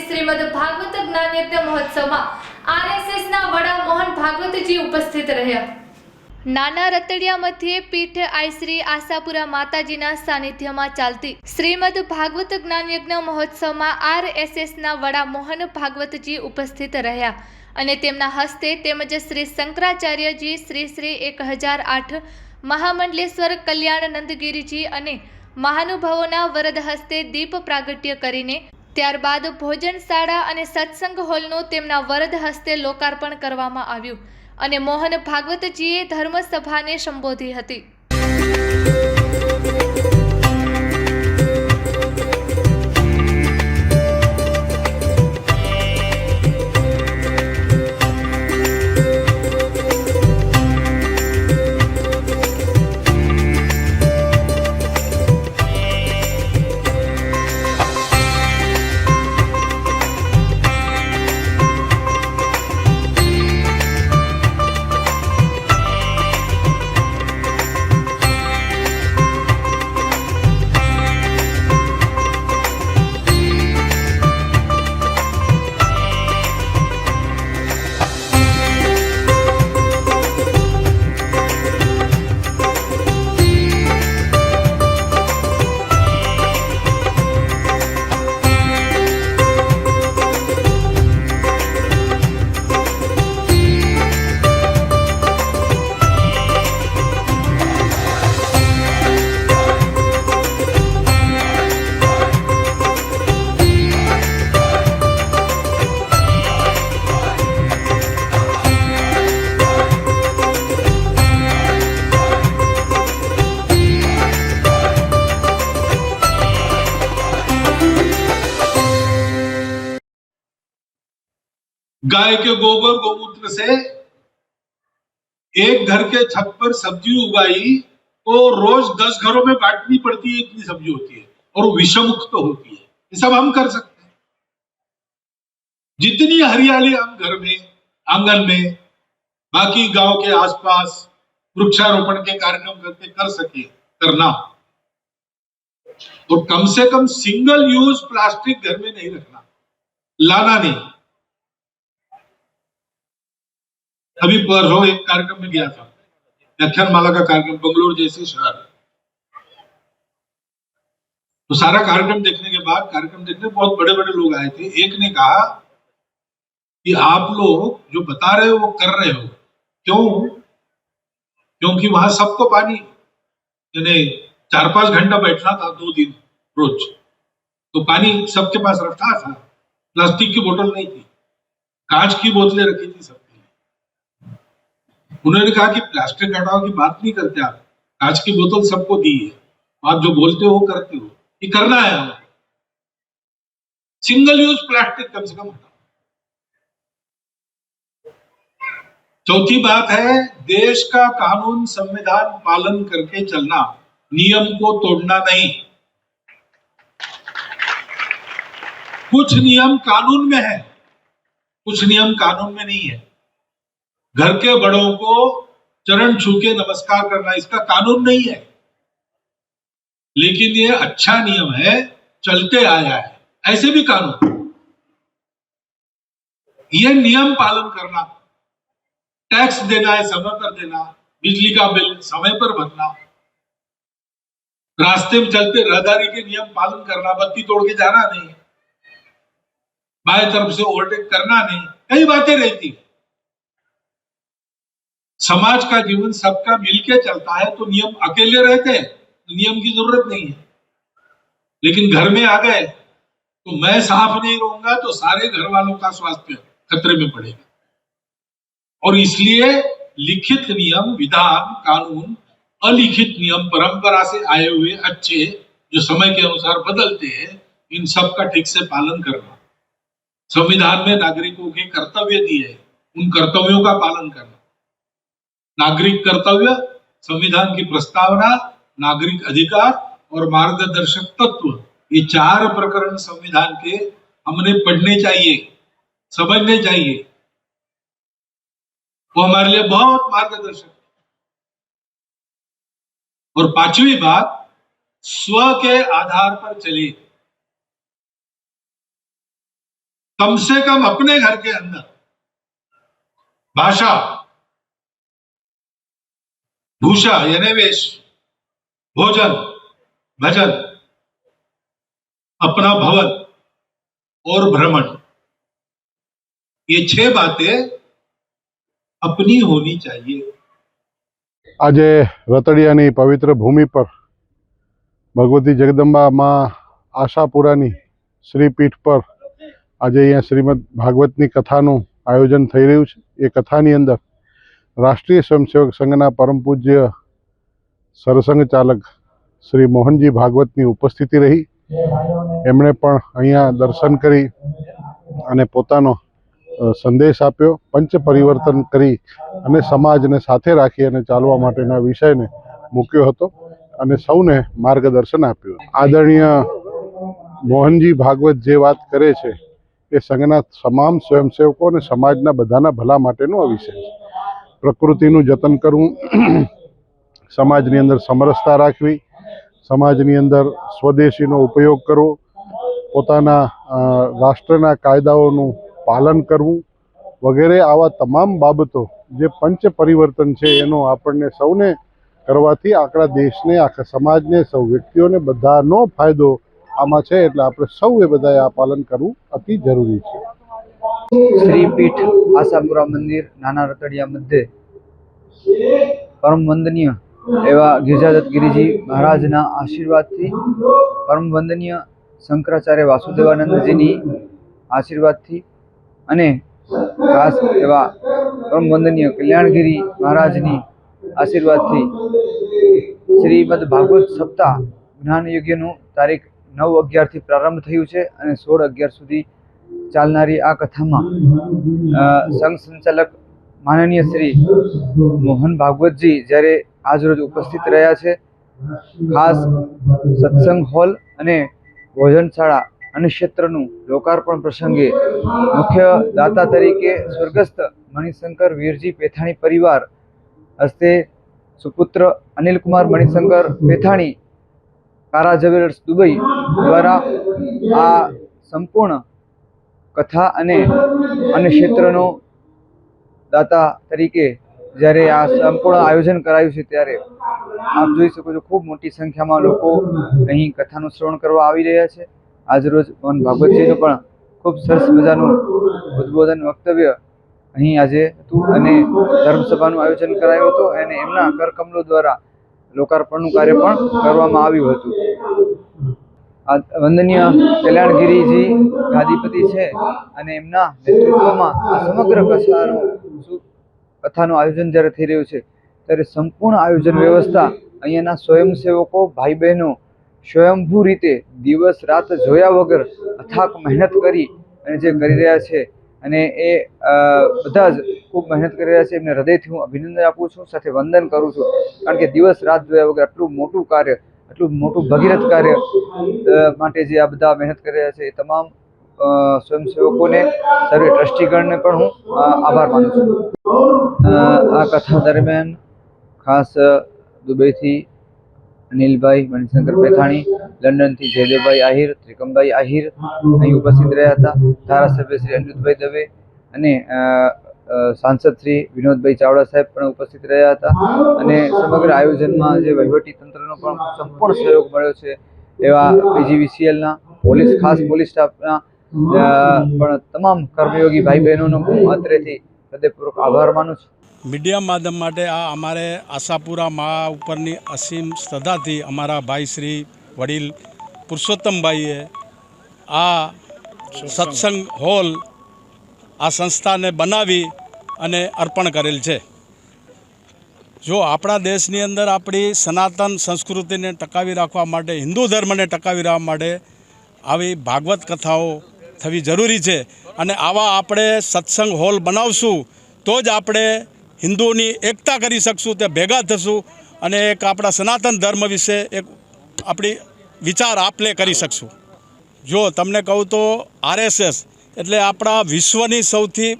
ખાતે શ્રીમદ ભાગવત જ્ઞાનયજ્ઞ મહોત્સવમાં આરએસએસના વડા મોહન ભાગવતજી ઉપસ્થિત રહ્યા. નાના રતડિયા મધ્યે પીઠ આઈ શ્રી આશાપુરા માતાજીના સાનિધ્યમાં ચાલતી શ્રીમદ ભાગવત જ્ઞાનયજ્ઞ મહોત્સવમાં આરએસએસના વડા મોહન ભાગવતજી ઉપસ્થિત રહ્યા અને તેમના હસ્તે તેમજ શ્રી શંકરાચાર્યજી, શ્રી શ્રી એક હજાર આઠ મહામંડલેશ્વર કલ્યાણ નંદગીરીજી અને મહાનુભાવોના વરદ હસ્તે દીપ પ્રાગટ્ય કરીને ત્યારબાદ ભોજનશાળા અને સત્સંગ હોલનું તેમના વરદ હસ્તે લોકાર્પણ કરવામાં આવ્યું અને મોહન ભાગવતજીએ ધર્મસભાને સંબોધી હતી. गाय के गोबर गोमूत्र से एक घर के छत पर सब्ज़ी उगाई तो रोज दस घरों में बांटनी पड़ती है, इतनी सब्ज़ी होती है और विषमुक्त तो होती है। ये सब हम कर सकते हैं। जितनी हरियाली हम घर में, आँगन में, बाकी गाँव के आसपास वृक्षारोपण के कार्यक्रम करके कर सके, करना और कम से कम सिंगल यूज़ प्लास्टिक घर में नहीं रखना। लाना नहीं। अभी परसों एक कार्यक्रम में गया था। व्याख्यान माला का कार्यक्रम, बंगलोर जैसे शहर। तो सारा कार्यक्रम देखने के बाद, कार्यक्रम देखने बहुत बड़े बड़े लोग आए थे। एक ने कहा कि आप लोग जो बता रहे हो, वो कर रहे हो। क्यों? क्योंकि वहाँ सबको पानी। यानी चार पाँच घंटा बैठना था दो दिन, रोज। तो पानी सबके पास रखा था। प्लास्टिक की बोतल नहीं थी। कांच की बोतलें रखी थी लिए उन्होंने कहा कि प्लास्टिक हटाओ की बात नहीं करते आप। कांच की बोतल सबको दी है। आप जो बोलते हो करते हो। ये करना है हमें सिंगल यूज़ प्लास्टिक कम से कम हटाओ। चौथी बात है, देश का कानून, संविधान पालन करके चलना। नियम को तोड़ना नहीं। कुछ नियम कानून में है, कुछ नियम कानून में नहीं है। घर के बड़ों को चरण छू के नमस्कार करना इसका कानून नहीं है। लेकिन ये अच्छा नियम है, चलते आया है। ऐसे भी कानून। ये नियम पालन करना, टैक्स देना है, समय पर देना, बिजली का बिल समय पर भरना, रास्ते में चलते रहदारी के नियम पालन करना, बत्ती तोड़ के जाना नहीं, बाएँ तरफ़ से ओवरटेक करना नहीं, कई बातें रहती हैं। समाज का जीवन सबका मिलके चलता है तो नियम अकेले रहते हैं तो नियम की ज़रूरत नहीं है। लेकिन घर में आ गए तो मैं साफ़ नहीं रहूँगा तो सारे घर वालों का स्वास्थ्य खतरे में पड़ेगा। और इसलिए लिखित नियम, विधान, कानून, अलिखित नियम परंपरा से आए हुए अच्छे, जो समय के अनुसार बदलते हैं, इन सब का ठीक से पालन करना। संविधान में नागरिकों के कर्तव्य दिए, उन कर्तव्यों का पालन करना। नागरिक कर्तव्य, संविधान की प्रस्तावना, नागरिक अधिकार और मार्गदर्शक तत्व, ये चार प्रकरण संविधान के हमने पढ़ने चाहिए, समझने चाहिए। वो हमारे लिए बहुत मार्गदर्शक और पांचवी बात, स्व के आधार पर चलिए। कम से कम अपने घर के अंदर। भाषा भूषा यानी वेश भोजन भजन अपना भवन और भ्रमण ये छह बातें अपनी होनी चाहिए આજે રતડિયાની પવિત્ર ભૂમિ પર ભગવતી જગદંબા માં આશાપુરાની શ્રીપીઠ પર આજે અહીંયા શ્રીમદ ભાગવતની કથાનું આયોજન થઈ રહ્યું છે એ કથાની અંદર રાષ્ટ્રીય સ્વયંસેવક સંઘના પરમ પૂજ્ય સરસંઘ ચાલક શ્રી મોહનજી ભાગવતની ઉપસ્થિતિ રહી. એમણે પણ અહીંયા દર્શન કરી અને પોતાનો સંદેશ આપ્યો, પંચ પરિવર્તન કરી અને સમાજને સાથે રાખી અને ચાલવા માટેના વિષયને મૂક્યો હતો અને સૌને માર્ગદર્શન આપ્યું. આદરણીય મોહનજી ભાગવત જે વાત કરે છે, એ સંઘના તમામ સ્વયંસેવકો અને સમાજના બધાના ભલા માટેનો આ વિષય છે. પ્રકૃતિનું જતન કરવું, સમાજની અંદર સમરસતા રાખવી, સમાજની અંદર સ્વદેશીનો ઉપયોગ કરવો, પોતાના રાષ્ટ્રના કાયદાઓનું પાલન કરવું વગેરે આવા તમામ બાબતો જે પંચ પરિવર્તન છે એનો આપણને સૌને કરવાથી આખા દેશને આખા સમાજને, સૌ વ્યક્તિઓને બધાનો ફાયદો આમાં છે એટલે આપણે સૌએ બધાએ આ પાલન કરવું અતિ જરૂરી છે. શ્રીપીઠ આશાપુરા મંદિર, નાના રતડિયા મધ્યે. પરમ વંદનીય એવા ગિરજાદત્ત ગિરિજી મહારાજના આશીર્વાદથી પરમ વંદનીય શંકરાચાર્ય વાસુદેવાનંદજીની આશીર્વાદથી અને ખાસ એવા પરમ વંદનીય કલ્યાણગીરી મહારાજની આશીર્વાદથી શ્રીમદ ભાગવત સપ્તાહ જ્ઞાન યજ્ઞનું તારીખ નવ અગિયારથી પ્રારંભ થયું છે અને સોળ અગિયાર સુધી ચાલનારી આ કથામાં સંઘ સંચાલક માનનીય શ્રી મોહન ભાગવતજી જ્યારે આજરોજ ઉપસ્થિત રહ્યા છે, ખાસ સત્સંગ હોલ અને ભોજનશાળા અને ક્ષેત્રનું લોકાર્પણ પ્રસંગે મુખ્ય દાતા તરીકે સ્વર્ગસ્થ મણિશંકર વીરજી પેથાણી પરિવાર, હસ્તે સુપુત્ર અનિલકુમાર મણિશંકર પેથાણી કારા જવેલર્સ દુબઈ દ્વારા આ સંપૂર્ણ કથા અને અન્ય ક્ષેત્રનો દાતા તરીકે જ્યારે આ સંપૂર્ણ આયોજન કરાયું છે ત્યારે આપ જોઈ શકો છો ખૂબ મોટી સંખ્યામાં લોકો અહીં કથાનું શ્રવણ કરવા આવી રહ્યા છે. આજરોજ મોહન ભાગવતજીનું પણ ખૂબ સરસ મજાનું ઉદ્બોધન વક્તવ્ય અહીં આજે હતું અને ધર્મસભાનું આયોજન કરાયું હતું અને એમના કરકમલો દ્વારા લોકાર્પણનું કાર્ય પણ કરવામાં આવ્યું હતું. વંદનીય કલ્યાણગીરીજી ગાદીપતિ છે અને એમના નેતૃત્વમાં આ સમગ્ર કથાનું કથાનું આયોજન જ્યારે થઈ રહ્યું છે, ત્યારે સંપૂર્ણ આયોજન વ્યવસ્થા અહીંયાના સ્વયંસેવકો ભાઈ બહેનો સ્વયંભૂ રીતે દિવસ રાત જોયા વગર અથાક મહેનત કરી અને જે કરી રહ્યા છે અને એ બધા જ ખૂબ મહેનત કરી રહ્યા છે. એમને હૃદયથી હું અભિનંદન આપું છું, સાથે વંદન કરું છું, કારણ કે દિવસ રાત જોયા વગર આટલું મોટું કાર્ય આટલું મોટું ભગીરથ કાર્ય માટે જે આ બધા મહેનત કરી રહ્યા છે એ તમામ સ્વયંસેવકોને, સર્વે ટ્રસ્ટીગણને પણ હું આભાર માનું છું. આ કથા દરમિયાન ખાસ દુબઈથી અનિલભાઈ, મણિશંકર પેથાણી, લંડનથી જયદેવભાઈ આહિર, ત્રિકમભાઈ આહિર અહીં ઉપસ્થિત રહ્યા હતા. ધારાસભ્ય શ્રી અનિરુદ્ધભાઈ દવે અને સાંસદ શ્રી વિનોદભાઈ ચાવડા સાહેબ પણ ઉપસ્થિત રહ્યા હતા. અને સમગ્ર આયોજનમાં જે વહીવટી તંત્રનો પણ સંપૂર્ણ સહયોગ મળ્યો છે એવા પીજીવીસીએલના પોલીસ, ખાસ પોલીસ સ્ટાફના પણ તમામ કર્મયોગી ભાઈ બહેનોનો હું અત્રેથી હૃદયપૂર્વક આભાર માનું છું. મીડિયા માધ્યમ માટે આ અમારે આશાપુરા મા ઉપરની અસીમ શ્રદ્ધાથી અમારા ભાઈ શ્રી વડીલ પુરુષોત્તમભાઈએ આ સત્સંગ હોલ આ સંસ્થાને બનાવી અને અર્પણ કરેલ છે. જો આપણા દેશની અંદર આપણી સનાતન સંસ્કૃતિને ટકાવી રાખવા માટે, હિન્દુ ધર્મને ટકાવી રાખવા માટે આવી ભાગવત કથાઓ થવી જરૂરી છે અને આવા આપણે સત્સંગ હોલ બનાવશું, તો જ આપણે હિન્દુઓની એકતા કરી શકશું, તે ભેગા થશું અને એક આપણા સનાતન ધર્મ વિશે એક આપણી વિચાર આપલે કરી શકશું. જો તમને કહું તો આરએસએસ એટલે આપણા વિશ્વની સૌથી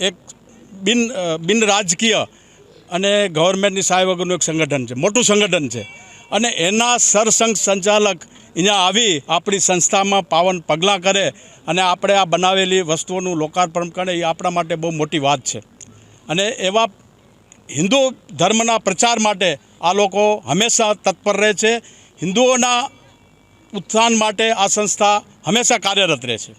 એક બિન બિન રાજકીય અને ગવર્મેન્ટની સહાય વગરનું એક સંગઠન છે, મોટું સંગઠન છે. અને એના સરસંઘ સંચાલક અહીંયા આવી આપણી સંસ્થામાં પાવન પગલાં કરે અને આપણે આ બનાવેલી વસ્તુઓનું લોકાર્પણ કરે, એ આપણા માટે બહુ મોટી વાત છે. અને એવા હિન્દુ ધર્મના પ્રચાર માટે આ લોકો હંમેશા તત્પર રહે છે, હિન્દુઓના ઉત્થાન માટે આ સંસ્થા હંમેશા કાર્યરત રહે છે.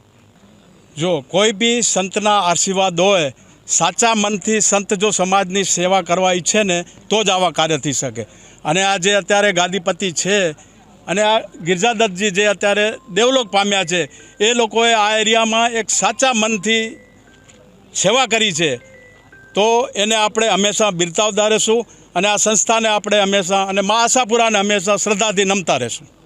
જો કોઈ બી સંતના આશીર્વાદ હોય સાચા મનથી સંત જો સમાજની સેવા કરવા ઈચ્છે ને, તો જ આવા કાર્ય થઈ શકે. અને આ જે અત્યારે ગાદીપતિ છે અને આ ગિરજાદત્તજી જે અત્યારે દેવલોક પામ્યા છે, એ લોકોએ આ એરિયામાં એક સાચા મનથી સેવા કરી છે. તો એને આપણે હંમેશા બિરતાવતા રહેશું અને આ સંસ્થાને આપણે હંમેશા અને મા આશાપુરાને હંમેશા શ્રદ્ધાથી નમતા રહેશું.